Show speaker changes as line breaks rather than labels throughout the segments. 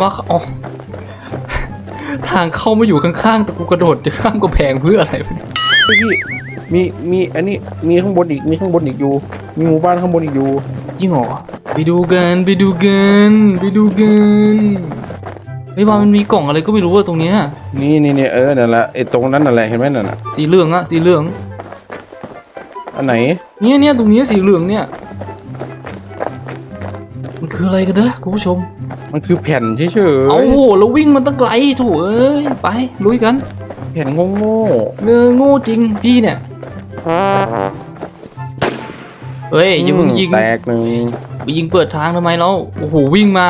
ว่าอ๋อทางเข้ามาอยู่ข้างๆแต่กูกระโดดจะข้ามกำแพงเพื่ออะไรวะเนี่ย
พี่พี่มีมีอันนี้มีข้างบนอีกมีข้างบนอีกอยู่ มีหมู่บ้านข้างบนอีกอยู่
จริงเหรอไปดูกันไปดูกันไปดูกันเฮ้ยว่ามันมีกล่องอะไรก็ไม่รู้อะตรงเนี้ย
นี่นี่นี่เออนั่นแหละไอ้ตรงนั้นนั่นแหละเห็นไหมนั่นน่ะ
สีเหลืองอะสีเหลือง
อันไหน
เนี่ยเนี่ยตรงเนี้ยสีเหลืองเนี่ยมัน คืออะไรกันเด้อคุณผู้ชม
มันคือแผ่นเฉย
เอาโหแล้ววิ่งมันตั้งไกลโถูเอ้ยไปลุยกัน
ๆแผ่นโง่
เงอโง่จริงพี่เนี่ย
ๆ
เฮ้ยอย่าเพิ่งยิง
แตกหนึ่ง
ไปยิงเปิดทางทำไมเราโอ้โหวิ่งมา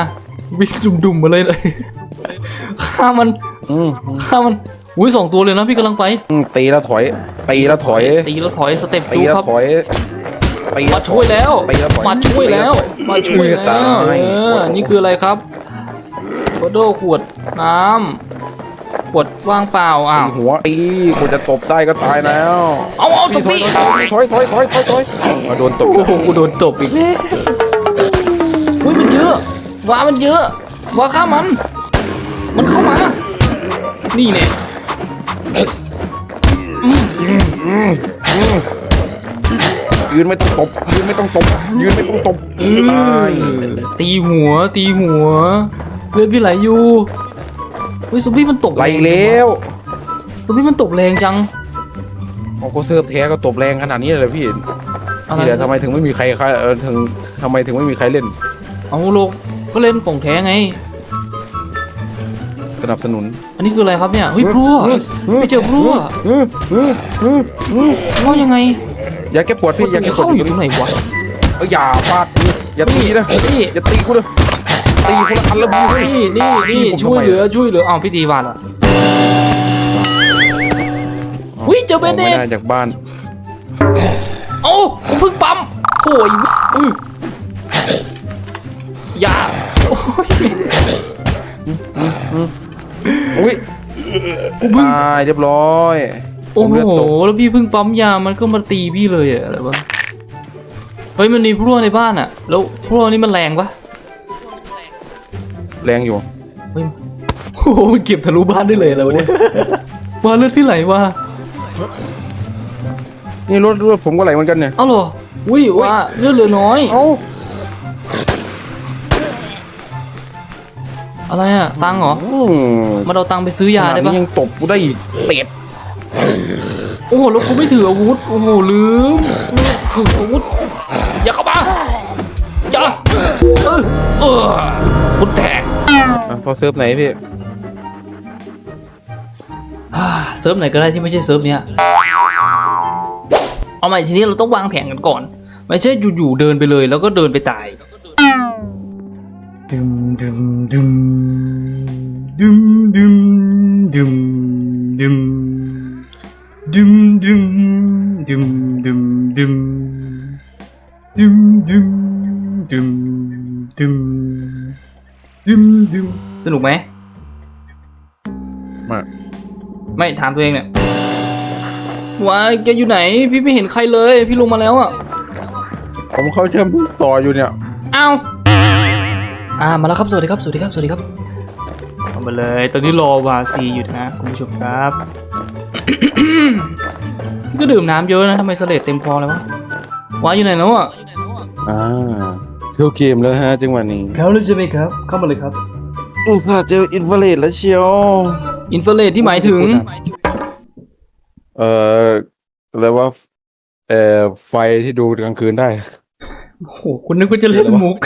วิ่งดุ่มๆมาเลยเลยฆ่ามัน
อืม
ฆ่ามันอุ้ยสองตัวเลยนะพี่กำลังไป
อืมตีแล้วถอยตีแล้วถอย
ตีแล้วถอยสเต็ป
ตี
จู
แล้ว
ครับ
ถอยตี
มาช่วยแล้ว
ตีแล้วถอย
มาช่วยแล้ว มาช่วย
ตา
แล้ว
ย
เออนี่คืออะไรครับโคโดขวดน้ำขวดว่างเปล่าอ้าว
ตีหัวตีกูจะตบได้ก็ตายแล้ว
เอาเอาส
ถอย
ปีด
ถอยถอยถอยถอยถอยมาโดนตบ
โอ้โหกูโดนตบอีกแล้วเฮ้ยมันเยอะว่ามันเยอะว่าฆ่ามัน มันเข้ามา นี่เนี่ย
ยืนไม่ต้องตบ ยืนไม่ต้องตบ ยืนไม่ต้องตบตาย
ตีหัว ตีหัวเลือดพี่ไหลอยู่เฮ้ยซอมบี้มันตบ
ไหล
แรง
แล้ว
ซอมบี้มันตบแรงจัง
โอ้ก็เซิร์ฟแท้ก็ตบแรงขนาดนี้เลยพี่
อะไร
นี่แหละทำไมถึงไม่มีใครใครเออถึงทำไมถึงไม่มีใครเล่น
เอาโลกก็เล่นของแท้ไง
สนับสนุน
อันนี้คืออะไรครับเนี่ยเฮ้ยพลั่วไม่เจอพลั่ว
อืมอืมอืมอืม
ว่ายังไง
อ ย่าแก้ปวดพี่อย่าแก้ปว
เข้า
ด
อยู่ตรงไหนวะ
เอ้ยอย่าฟาดอย่าตีนะ
นี่
อย่าตีกูเลยตีคนละอันละมือ
นี่นี่นี่ช่วยเหลือช่วยเหลืออ้าวพี่ตีบาดอะอุ้ยเจอเบ
ออก
นเด
ไม่
ต
ได้จากบ้าน
เอ้าผมเพิ่งปั๊มโอ้ยอื้ออย่าโอ้ย
อุ้ย
กูเพิ่ง
ตายเรียบร้อย
โอ้
ผม
โห
เลือดตก
แล้วพี่เพิ่งปั๊มยามันก็มาตีพี่เลยอะอะไรวะเฮ้ยมันมีพลั่วในบ้านอะแล้วพลั่วนี่มันแรงปะ
แรงอยู่
เฮ้ยโอ้โหมันเก็บทะลุบ้านได้เลยแล้วะเนี่ยว่าเลือดพี่ไหลว่ะ
นี่รถรถผมก็ไหลเหมือนกันเนี่ย
เอ้าเหรออุ้ยว่าเลือดเหลือน้อย
เอ้า
อะไรอะตังค์เหรอ
อืม
มันเอาตังค์ไปซื้อยาได้
ขน
ปะ
นี้ยังตบกูได้อีกเตะ
โอ้โหแล้วกูไม่ถืออาวุธ โอ้โหลืมถืออาวุธ อย่าเข้ามา อย่า เออเออพุดแตก
อะพอเซิร์ฟไหนพี่
อ่าเซิร์ฟไหนก็ได้ที่ไม่ใช่เซิร์ฟเนี้ย เอาใหม่ทีนี้เราต้องวางแผนกันก่อน ไม่ใช่อยู่ๆเดินไปเลยแล้วก็เดินไปตาย ดึมดึมดึมดึมดึมดึมดึม ดึมดึมดึมดึมดึมดึมดึมดึมดึมดึมดึมสนุกไหม
มา
ไม่ถามตัวเองเนี่ยว้ายแกอยู่ไหน พี่ไม่เห็นใครเลย พี่ลงมาแล้วอะ
ผมเข้าเชื่อมต่ออยู่เนี่ย
อ้าวอ่ามาแล้วครับสวัสดีครับสวัสดีครับสวัสดีครับเอามาเลย ตอนนี้รอวาซีอยู่นะคุณผู้ชมครับพี่ ก็ดื่มน้ำเยอะนะทำไมสเลดเต็มคอเลยวะวาอยู่ไหนแล้วอะ
อ่าเที่ยวเกมแล้วฮะจังหวะนี้
เขาเลยใช่ไหมครับ เข้ามาเลยครับ
อุตส่าห์เจออินฟราเรดแล้วเชียว
อินฟราเรดที่หมายถึง
เอ่ออะไรว่าเอ่อไฟที่ดูกลางคืนได้
โอ้โหคุณนึกว่าจะเล่นมุก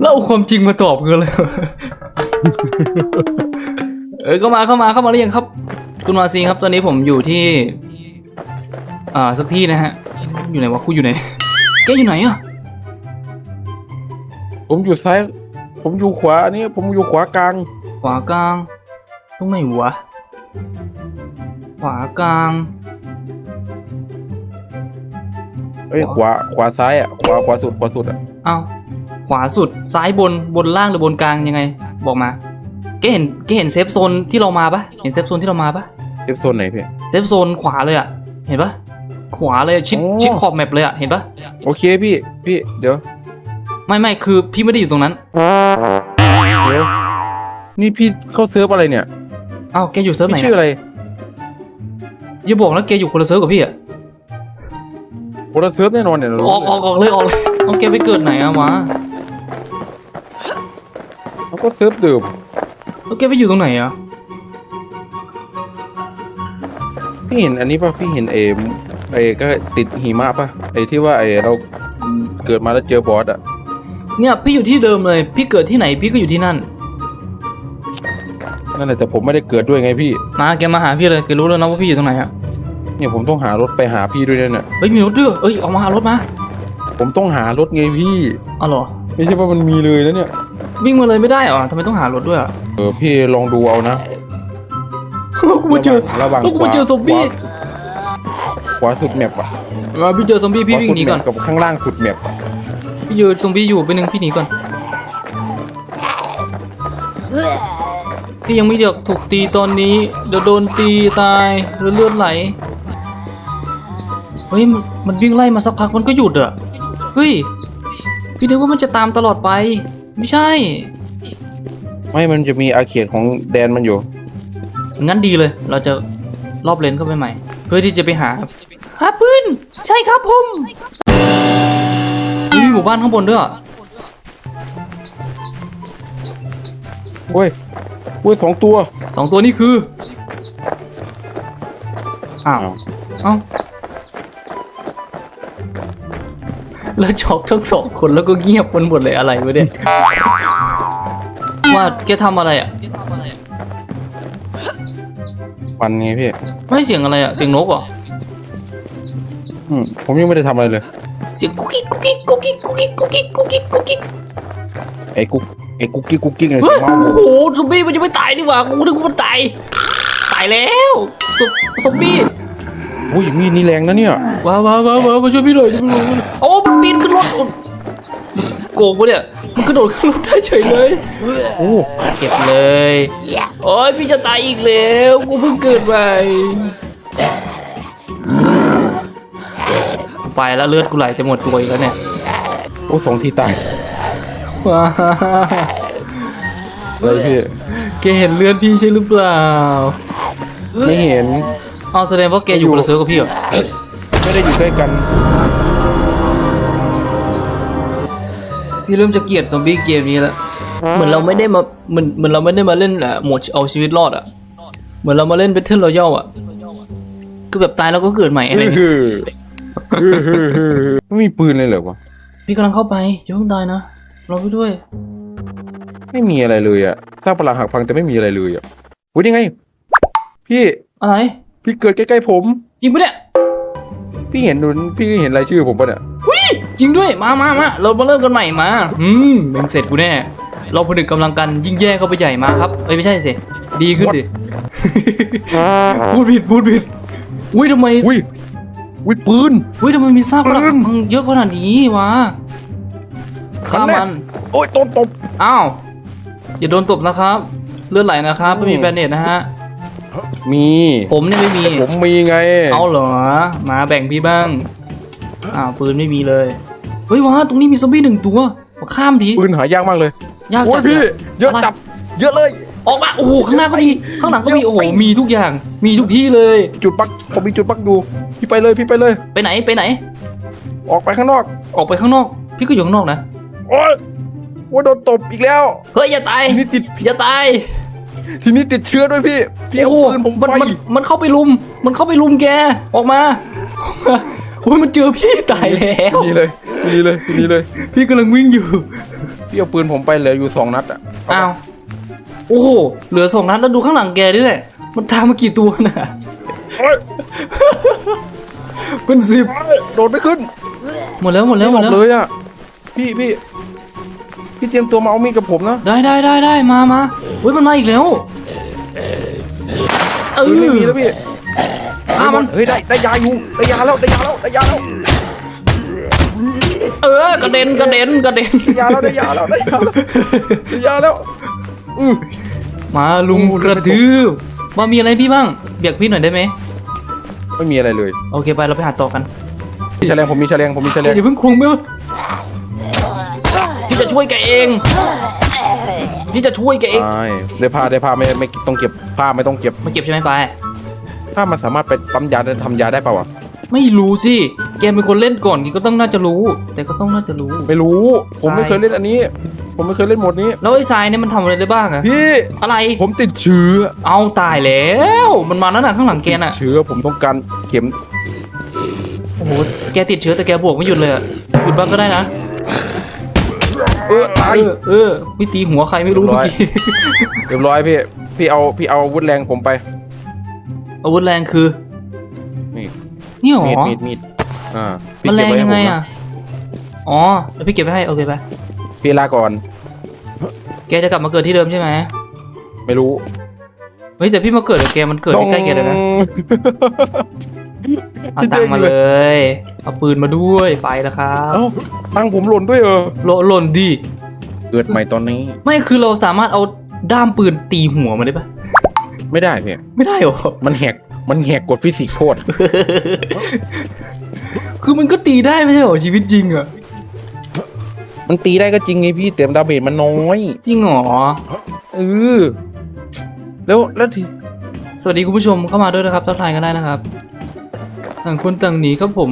แล้วเอาความจริงมาตอบคืออะไรวะ เออเข้ามาเข้ามาเข้ามาหรือยังครับ คุณมาซีครับตอนนี้ผมอยู่ที่อ่าสักที่นะฮะ อยู่ไหนวะกูอยู่ไหน แกอยู่ไหนอะ
ผมอยู่ซ้าย ผมอยู่ขวานี่ผมอยู่ขวากลาง
ขวากลางตรงไหนวะ ขวากลาง
เอ้ยขวาขวาซ้ายอะขวาขวาสุดขวาสุดอะ
อ้าวขวาสุดซ้ายบนบนล่างหรือบนกลางยังไง บอกมาแกเห็นแกเห็นเซฟโซนที่เรามาปะเห็นเซฟโซนที่เรามาปะ
เอฟโซนไหนพี่
เซฟโซนขวาเลยอะ เห็นปะขวาเลยชิด
โอ้
ชิดขอบแมปเลยอะ เห็นปะ
โอเคพี่ พี่ เดี๋ยว
ไม่ไม่คือพี่ไม่ได้อยู่ตรงนั้น
เดี๋ยว นี่พี่เข้าเซิร์ฟอะไรเนี่ย
เอ้าแกอยู่เซิร์ฟไหน
พี่ชื่อ
นะ
อะไร
อย่าบอกนะแกอยู่คนละเซิร์ฟกับพี่อะ
โคตรเซิร์ฟแน่นอนเนี่ยเรา
ออกออกออกเลยออกเลยเอาแกไปเกิดไหนอะวะ
เราก็เซิร์ฟเดิม
แล้วแกไปอยู่ตรงไหนอะ
พี่เห็นอันนี้ป่ะพี่เห็นเอมไอ้ก็ติดหิมะป่ะไอ้ที่ว่าไอ้เราเกิดมาแล้วเจอบอสอะ
เนี่ยพี่อยู่ที่เดิมเลย พี่เกิดที่ไหนพี่ก็อยู่ที่นั่น
นั่นแหละแต่ผมไม่ได้เกิดด้วยไงพี่
มาแกมาหาพี่เลยแกรู้แล้วนะว่าพี่อยู่ตรงไหนอะ
เนี่ยผมต้องหารถไปหาพี่ด้วยเนี่ย
เฮ้ยมีรถด้วยเอ้ยออกมาหารถมา
ผมต้องหารถไงพี่
อ๋อเหรอ
ไม่ใช่ว่ามันมีเลยนะเนี่ย
วิ่งมาเลยไม่ได้เหรอทำไมต้องหารถด้วยอะ
เออพี่ลองดูเอานะ
กูมาเจอ
ระหว่าง
แล้วกูมาเจอซอมบี้
ขวาสุดแมปอะ
มาพี่เจอซอมบี้พี่วิ่งหนีก่อน
กับข้างล่างสุดแมป
พี่เจอซอมบี้อยู่ไปหนึ่งพี่หนีก่อน พี่ยังไม่เดือกถูกตีตอนนี้ เดี๋ยวโดนตีตายหรือเลือดไหลเฮ้ยมันมันวิ่งไล่มาสักพักมันก็หยุดอะเฮ้ยพี่นึกว่ามันจะตามตลอดไป ไม่ใช่
ไม่มันจะมีอาเขตของแดนมันอยู่
งั้นดีเลย เราจะรอบเลนเข้าไปใหม่ เพื่อที่จะไปหาหาปืนใช่ครับผมมีหมู่บ้านข้างบนด้วยอะ
โอ้ยโอ้ยสองตัว
สองตัวนี้คืออ้าวเอ้าแล้วช็อกทั้งสองคนแล้วก็เงียบกันหมดเลยอะไรวะเนี่ยว่าแกทำอะไรอะ
ฟันไงพี่
ไม่เสียงอะไรอะเสียงนกเหรอ
อืมผมยังไม่ได้ทำอะไรเลย
เสียงกุ๊กกิ๊กกุ๊กกิ๊กกุ๊กกิ๊กกุ๊กกิ๊กกุ๊กกิ๊กกุ๊กกิ๊กกุ๊กกิ๊ก
ไอ้กุ๊กไอ้กุ๊กกิ๊กกุ๊กกิ๊กไอ้
เฮ้ย
เมา
โอ้โหซอมบี้มันยังไม่ตายนี่หว่ากูนึกว่ามันตายตายแล้วซอมซอมบี้
โอ้ยมีดนี่แรงนะเนี่ย
ว้าวว้าวว้าวว้าวมาช่วยพี่หน่อยช่วยพี่หน่อยโอ้มันปีนขึ้นรถโอ้โกงปะเนี่ยมัน กระโดดขึ้นรถได้เฉยเลย
โอ้
เก็บเลย โอ้ยพี่จะตายอีกแล้ว กูเพิ่งเกิดใหม่ไปแล้วเลือดกูไหลจะหมดตัวอีกแล้วเนี่ย
โอ้สองทีตาย
ว้า
เลยพี่
แกเห็นเลือดพี่ใช่หรือเปล่า
ไม่เห็น
เอาแสดงว่าแกอยู่คนละเซิร์ฟกับพี่เหรอ
ไม่ได้อยู่ใกล้กัน
พี่เริ่มจะเกลียดซอมบี้เกมนี้แล้วเหมือนเราไม่ได้มาเหมือนเหมือนเราไม่ได้มาเล่นแหละโหมดเอาชีวิตรอดอะ เหมือนเรามาเล่น Battle Royale อะคือแบบตายแล้วก็เกิดใหม่อะไรอย่างเงี้ย
ไม่มีปืนเลยเหรอวะ
พี่กำลังเข้าไปอย่าเพิ่งตายนะรอพี่ด้วย
ไม่มีอะไรเลยอะสร้างพลังหักพังแต่ไม่มีอะไรเลยอะอุ้ยยังไง พี่
อะไร
พี่เกิดใกล้ๆผม
จริงปะเนี่ย
พี่เห็นดูพี่เห็นรายชื่อผมปะเนี่ย
จริงด้วยมามามาเรามาเริ่มกันใหม่มาอืมเม่งเสร็จกูแน่ เราผนึกกำลังกันยิ่งแย่เข้าไปใหญ่มาครับเอ้ยไม่ใช่สิดีขึ้นดิ พูดผิดพูดผิดอุ้ยทำไม
อุ้ยอุ้ยปืน
อุ้ยทำไมมีซากปรัก
ปืน
พังเยอะขนาดนี้วะฆ่า
มันแน่
มัน
โอ้ยต้นตบ
อ้าวอย่าโดนตบนะครับ เลือดไหลนะครับไม่มีแบนเนตนะฮะ
มี
ผมเนี่ยไม่มี
ผมมีไง
เอาเหรอ มาแบ่งพี่บ้าง อ้าวปืนไม่มีเลย เฮ้ยว้าตรงนี้มีซอมบี้หนึ่งตัวมาข้ามที
ปืนหายากมากเลย
ยาก
โอ้
จั
ย
ด
พี่
เลย
เยอะ
อะไร
จับเยอะเลย
ออกมาโอ้โหข้างหน้าก็มีข้างหลังก็มีโอ้โหมีทุกอย่างมีทุกที่เลย
จุดปักผมมีจุดปักดูพี่ไปเลยพี่ไปเลย
ไปไหนไปไหน
ออกไปข้างนอก
ออกไปข้างนอก พี่ก็อยู่ข้างนอกนะ
โอ้ยโอ้ยโดนตบอีกแล้ว
เฮ้ยอย่าตาย
ทีนี้ติด
อย่าตาย
ทีนี้ติดเชื้อด้วยพี่พี่เอา
โอ้โห
ปืนผม
มัน
ไป
มันมันเข้าไปลุม มันเข้าไปลุมแกออกมาออกมา โอ้ยมันเจอพี่ตายแล้ว
นี่เลยนี่เลยนี่เลย
พี่กำลังวิ่งอยู่
พี่เอาปืนผมไปเหลืออยู่สองนัดอะ
อ้าวโอ้โหเหลือสองนัดแล้วดูข้างหลังแกด้วยมันตามมากี่ตัวน่ะ
โอ้ย
เป็นสิบ
โดดไม่ขึ้น
หมดแล้วหมดแล้วหมดแล้ว
เลยอะพี่พี่พี่เตรียมตัวมาเอามีดกับผมนะ
ได้ได้ได้ได้มามาเฮ้ยมันมาอีกแล้วเอ
ปืนไม่
อ
มีแล้วพี่
อะมัน
เฮ้ยได้ได้ยาอยู่ได้ยาแล้วได้ยาแล้วได้ยาแล้ว
เออกระเด็นกระเด็นกระเด็น
ได้ยาแล้วได้ยาแล้วได้ยาแล้วได้ยาแล้วอือ
มาลุงกระดืบมามีอะไรพี่บ้างเบียกพี่หน่อยได้ไหม
ไม่มีอะไรเลย
โอเคไปเราไปหาต่อกัน
มีแฉลงผมมีแฉลงผมมีแฉลง
อย่าเพิ่งคงเบลช่วยแกเองพี่จะช่วยแกเอง
ใช่ได้ผ้าได้ผ้าไม่ไม่ต้องเก็บผ้าไม่ต้องเก็บ
มาเก็บใช่ไหมไป
ผ้ามันสามารถไปปั๊มยาได้ทำยาได้เปล่าวะ
ไม่รู้สิ แกเป็นคนเล่นก่อนแกก็ต้องน่าจะรู้ แต่ก็ต้องน่าจะรู้
ไม่รู้ ผมไม่
ใช่
เคยเล่นอันนี้ ผมไม่เคยเล่นโหมดนี้
แล้วไอ้ทรายเนี่ยมันทำอะไรได้บ้างอะ
พี่
อะไร
ผมติดเชื้อ
เอาตายแล้ว มันมาแล้วน่ะข้างหลังแกน่ะ
ติดเชื้อผมต้องการเข็ม
โอ้โห แกติดเชื้อแต่แกบวกไม่หยุดเลยอะหยุดบ้างก็ได้นะ
เออตาย
เออเออวิตีหัวใครไม่รู้
เรียบร้
เมื่อ
อย
กี้
เรียบร้อยพี่ พี่เอาพี่เอาอาวุธแรงผมไป
อาวุธแรงคือ
นี่
นี่หรอ
มีดมีดมีดอ่าพี่
มันแรง
เก็บว้
ยังไง
ให้ผมน
อะอ๋อแล้วพี่เก็บไว้ให้โอเคไป
พี่ลาก่อน
แกจะกลับมาเกิดที่เดิมใช่ไหม
ไม่รู้
เฮ้ยแต่พี่มาเกิดกับแกมันเกิดใกล้ๆแกเลยนะเอาตังค์มาเลยเอาปืนมาด้วยไปแล้วครับ
เอ้าตังค์ผมหล่นด้วยเออ
โลหล่นดิ
เกิดใหม่ตอนนี้
ไม่คือเราสามารถเอาด้ามปืนตีหัวมันได้ปะ
ไม่ได้พี่
ไม่ได้หรอ
มันแหกมันแหกกฎฟิสิกส์โคตร
คือมันก็ตีได้ไม่ใช่หรอชีวิตจริงอะ
มันตีได้ก็จริงไงพี่แต่ดาเมจมันน้อย
จริงเหรอ
เออแล้วแล้วที
สวัสดีคุณผู้ชมเข้ามาด้วยนะครับทักทายกันได้นะครับ ต่างคนต่างหนีครับผม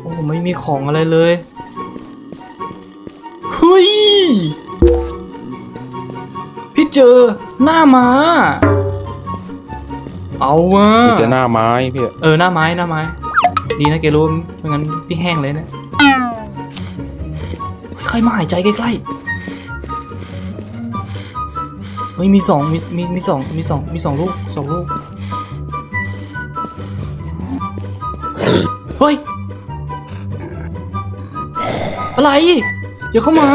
โอ้ไม่มีของอะไรเลยเฮ้ยพี่ เจอหน้าม้า เอาว่ะ
มีแต่หน้าไม้พี่
เออหน้าไม้หน้าไม้ ดีนะแกรู้ไม่งั้นพี่แห้งเลยเนะเฮ้ยใครมาหายใจใกล้ๆเฮ้ยมีสองมีมีมีสองมีสองมีสองลูกสองลูกเฮ้ยอะไรอย่าเข้ามา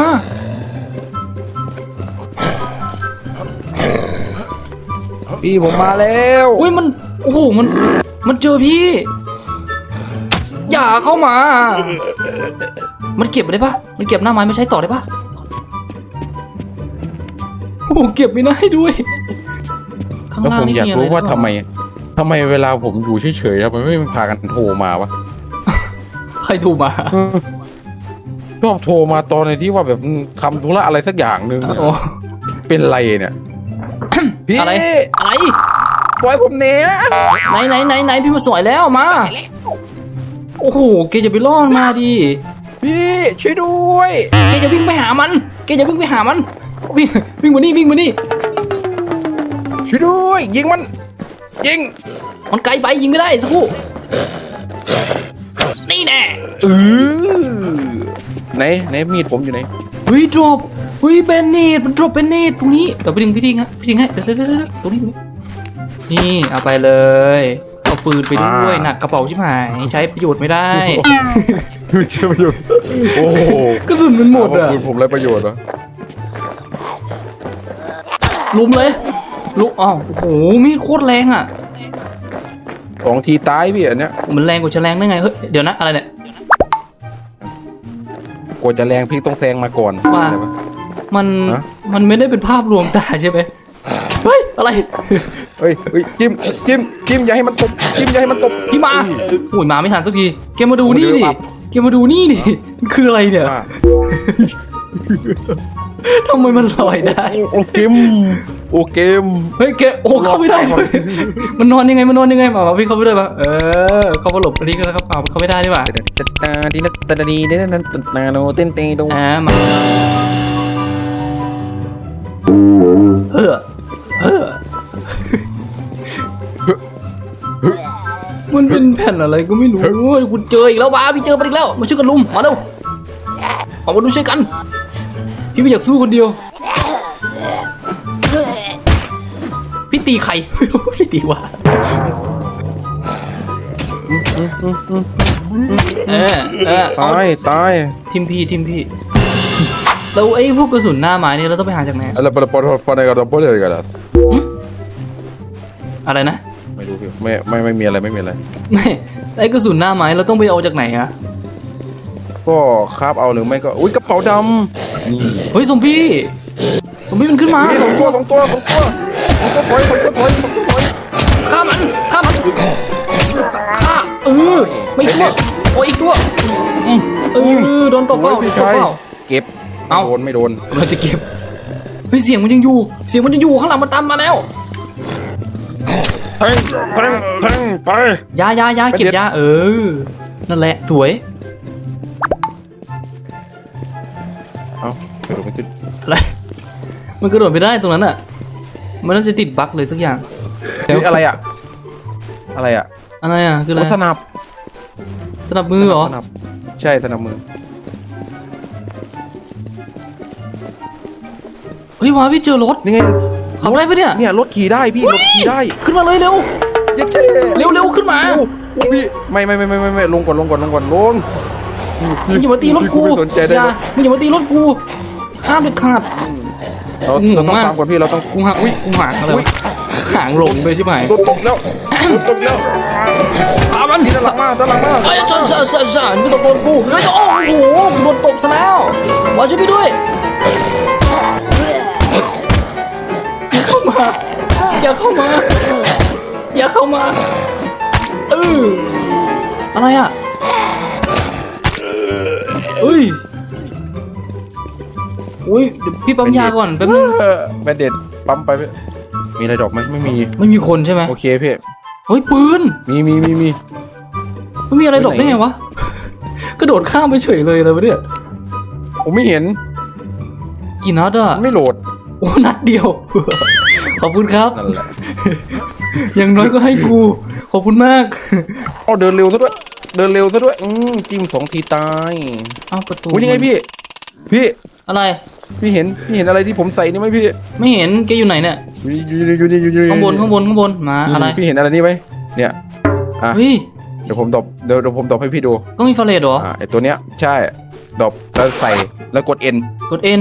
พี่ผมมาแล้ว
อุ้ยมันโอ้โหมัน มันเจอพี่ อย่าเข้ามา มันเก็บได้ปะมันเก็บหน้าไม้ไม่ใช้ต่อได้ปะโอ้โหเก็บไม่ได้ด้วย ข้าง
แล้ว
ล่าง
ผม
นี่
อยาก
มีอะไร
รู้ว่า
ด้วย
ทำไมทำไมเวลาผมอยู่เฉยๆแล้วมันไม่พากันโทรมาวะ
ใครถูกมา
ชอบโทรมาตอนในที่ว่าแบบทำธุระอะไรสักอย่างหนึ่ง
โอ้
เป็นไรเนี่ย พี่
อะไร อะไร
ปล่อยผมเนี้ย
ไหนไหนไหนไหนพี่มาสวยแล้วมา โอ้โหแกจะไปล่อมันมาดิ
พี่ช่วยด้วย
แกจะวิ่งไปหามัน แกจะวิ่งไปหามัน วิ่งวิ่งมานี่วิ่งมานี่
ช่วยด้วย ยิงมัน ยิง
มันไกลไปยิงไม่ได้สักครู่นี่แน่
เออไหนไหนมีดผมอยู่ไหน
เฮ้ยดร อปเฮ้ยเบนเนตมันดรอปเบนเนตตรงนี้เดี๋ยวไปดึงพี่ทิ้งฮะพี่ทิ้งให้เดี๋ยวเดี๋ยวเดี๋ยวเดี๋ยวตรงนี้ตรงนี้นี่เอาไปเลยเอาปืนไปด้วยหนักกระเป๋าชิบหายใช้ประโยชน์ไม่ได้
ไม่ใช่ประโยชน์โอ้โห
กระสุนมันหมด
ข
อะ
อบคุณผมไรประโยชน์เหรอ
ลุมเลยลุกอ้าวโอ้โหมีดโคตรแรงอะ
สองทีตายพี่อันเนี้ย
มันแรงกว่าจะแรงได้ไงเฮ้ยเดี๋ยวนะอะไรเนี่ย
กว่าจะแรงพี่ต้องแซงมาก่อน
ว่า
ใช่ปะ
มัน
ฮะ
มันไม่ได้เป็นภาพลวงตาใช่ไหมเฮ้ยอะไร
เฮ้ยเฮ้ยจิ้มจิ้มจิ้มอย่าให้มันตกจิ้มอย่าให้มันตก
พี่มาโอ้ยมาไม่ทันสักทีแกมาดูนี่ดิ
โอ้โหเดี๋ยวปรับ
แกมาดูนี่ดิมันคืออะไรเนี่ย
ว่า
ทำไมมันลอยได้
โอเกมโอเกม
เฮ้ยแกโอ้เข้าไม่ได้
รอดไป
มันนอนยังไงมันนอนยังไงมามาพี่เข้าไปด้วยปะเออเข้ามาหลบอันนี้ก็แล้วครับอ่ามันเข้าไม่ได้ดีกว่า
ตาดีนัตตาดีเดนันตนาโนเต้นเต้นดู
อ่ามา ผ่นอะไรก็ไม่รู้กูเจออีกแล้วบ้าพี่เจอมันอีกแล้ว มาช่วยกันลุม มาเร็วออกมาดูช่วยกัน พี่ไม่อยากสู้คนเดียว พี่ตีใครพี่ตีว่าเออเออเอา
ตายตาย
ทิมพี่ทิมพี่แล้วไอ้พวกกระสุนหน้าไม้เนี่ยเราต้องไปหาจากไหน
อะไรปะปะปะอะไรกันปะอะไรกัน
อะไรนะ
ไม่รู้พี่ไม่ไม่ไม่มีอะไรไม่มีอะไร
ไม่ไอ้กระสุนหน้าไม้เราต้องไปเอาจากไหนอะ
ก็คาบเอาหรือไม่ก็อุ้ยกระเป๋าดำนี่
เฮ้ยสมพี่สมพี่มันขึ้นมา
ส
ส
อ
องง
ตั
ตัวว
สองตัวสองตัวสองตัวถอยสองตัวถอยสองตัวถอย
ฆ่ามันฆ่ามันฆ่าเออไม่ชั่วโอ้ยอีกตัวอืมเออโดนตบเปล่า
โอ้ย
โดนตบเปล่า
เก็บ
เอ้า
โดนไม่โดน
เราจะเก็บเฮ้ยเสียงมันยังอยู่ เสียงมันยังอยู่ข้างหลังมันตามมาแล้ว
แทงแทงแทงไป
ยายายา
ไป
เก็บ
เด็ด
ยาเออ นั่นแหละสวย
เอาเดี๋ยวไม่ขึ้น
อะไรมันกระโดดไม่ได้ตรงนั้นอะ มันน่าจะติดบั๊กเลยสักอย่าง
เฮ้ยอะไรอะ อะไรอะ
อะไรอะคืออะไร
โอ้สนับ
สนับมือเหรอ
สนับใช่สนับมือ
เฮ้ยมาพี่เจอรถ
นี่ไง
ขับอะไรไปเนี่ย
เนี่ยรถขี่ได้พี่รถขี่ได้
ขึ้นมาเลยเร็ว
เยัดเท่
เร็วเร็วขึ้นมา
โอ้โหพี่ไม่ไม่ไม่ไม่ไม่ไม่ลงก่อนลงก่อนลงก่อนลง
มึงอย่ามาตีรถกู
ไม่สนใจได้
อย่า
เลย
มึงอย่ามาตีรถกูห้ามเด็ดขาด
เรา
อืม
เราต้อง
มาก
ตามก่อนพี่เราต้อง
กูหักอุ้ยกูหักอะไร
อุ๊
วะ
ย
หางหลงไปใช่ไหม
รถตกแล้วรถตกแล้ว
ตามมัน
ด้านหลังมาด้านหลังมา
ไอ้ยช่วยช่วยช่วยช่วยไม่ต้องโดนกูเฮ้ยโอ้โหโดนตบซะแล้วมาช่วยพี่ด้วย เข้ามา อย่าเข้ามา อย่าเข้ามาเอออะไรอะเอ้ยอุ้ยเดี๋ยวพี่ปั๊มยาก่อนแป๊บนึง
เออแบนเด็ดปั๊มไปพี่มีอะไรดอกไหมไม่มี
ไม่มีคนใช่ไหม
โอเคพี่
เฮ้ยปืน
มีมีมีมี
ไม่มีอะไรดอกได้ไงวะ กระโดดข้ามไปเฉยเลยเลยวะเนี่ย
ผมไม่เห็น
กี่นัดอะ
มันไม่โหลด
โอ้นัดเดียว ขอบคุณครับ
นั่นแหละ
อย่างน้อยก็ให้กู ขอบคุณมาก
เอาเดินเร็วซะด้วย เดินเร็วซะด้วย อืมจิ้มสองทีตาย
เอาประตู
อุ้ยนี่ไงพี่ พี่
อะไร
พี่เห็น พี่เห็นอะไรที่ผมใส่นี่ไหมพี่
ไม่เห็นแกอยู่ไหนเนี่ย
อยู่นี่อยู่นี่อยู่นี่อยู่นี่
ข้างบนข้างบนข้างบนมาอะไร
พี่เห็นอะไรนี่ไหมเนี่ย อะ
เฮ้ย
เดี๋ยวผมดรอปเดี๋ยวเดี๋ยวผมดรอปให้พี่ดู
ก็มีฟาเรดเหรอ
อ่าไอตัวเนี้ย ใช่ดรอปแล้วใส่ แล้วกดเอ็น
กดเอ็น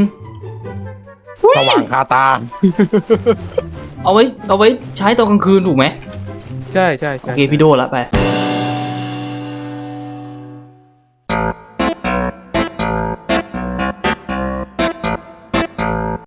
สว่างคาตา
เอาไว้เอาไว้ใช้ตอนกลางคืนถูกไหม
ใช่ใช่
โอ
ใช่
เคพี่โดละไป